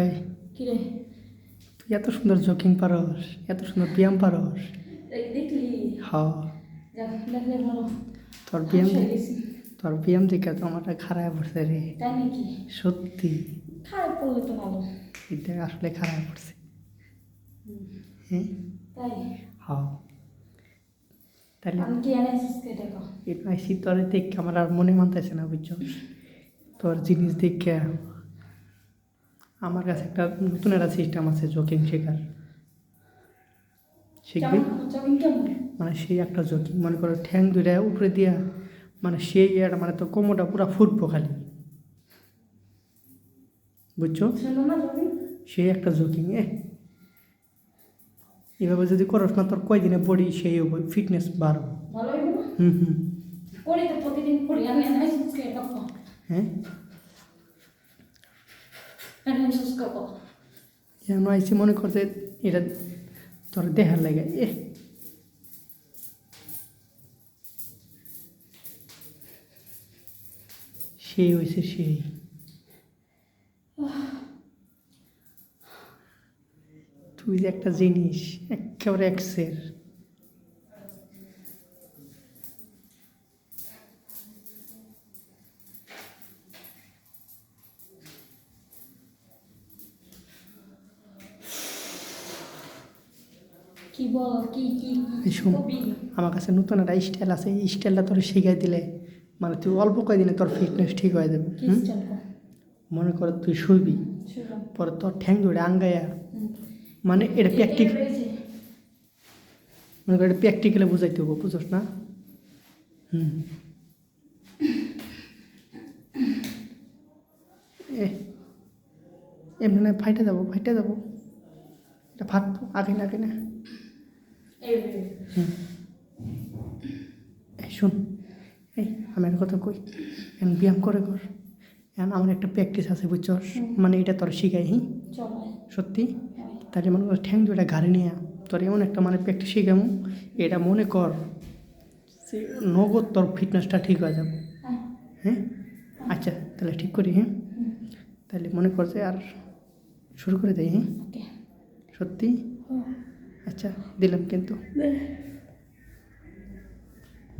এই কি রে তুই এত সুন্দর জকিং পারস এত সুন্দর ব্যায়াম পারস। দেখলি? হ যাক দেখলে ভালো তোর ব্যায়াম হয়ে। তোর ব্যায়াম দেখে তো আমারটা খারাপ পড়ছে রে। সত্যি। খারাপ করলে তো ভালো। এটা আসলে খারাপ পড়ছে হ্যাঁ তাই? হ তাহলে এটা তোর দেখে আমার আর মনে মানতেছে না বুঝছ তোর জিনিস দেখে আমার কাছে একটা নতুন একটা সিস্টেম আছে জকিং শেখার। শিখবি? মানে সেই একটা জকিং মনে করো ঠ্যাং দুইটা উপরে দিয়া মানে সেই ইয়েটা মানে তোর কোমরটা পুরো ফুটবো খালি। বুঝছ? সেই একটা জকিং এ। এভাবে যদি করস না তোর কয়দিনে বডি সেই হবে ফিটনেস বাড়বো। হুম হুম। তো হ্যাঁ? কে আইসি মনে করছে এটা তোর দেহার লাগে এ সেই হয়েছে সেই তুই যে একটা জিনিস, একেবারে এক্সের কি বল কি কি কি শোন। আমার কাছে নতুন একটা স্টাইল আছে এই স্টাইলটা তোর শিখাই দিলে মানে তুই অল্প কয়দিনে তোর ফিটনেস ঠিক হয়ে যাবে মনে কর তুই শুইবি শুনলাম পরে তোর ঠ্যাং ধরে আঙ্গাইয়া মানে এটা প্র্যাকটিক মনে কর এটা প্র্যাকটিক্যালে বুঝাইতে হব বুঝোস না? হুম। এমনি ফাইটে যাব ফাইটে যাব। এটা ফাটবো আগে না আগে না। শোন এই আমি একটা কথা কই এখন ব্যায়াম করে কর। এখন আমার একটা প্র্যাকটিস আছে বুঝছস মানে এটা তোর শিখাই হি সত্যি? তাহলে মনে কর ঠ্যাং দুটা গাড়ি নিয়ে তোর এমন একটা মানে প্র্যাকটিস শিখামু এটা মনে কর নগদ তোর ফিটনেসটা ঠিক হয়ে যাবে। হ্যাঁ। হ্যাঁ? আচ্ছা তাহলে ঠিক করি হ্যাঁ? তাহলে মনে কর যে আর শুরু করে দেয় হ্যাঁ? সত্যি? আচ্ছা দিলাম কিন্তু।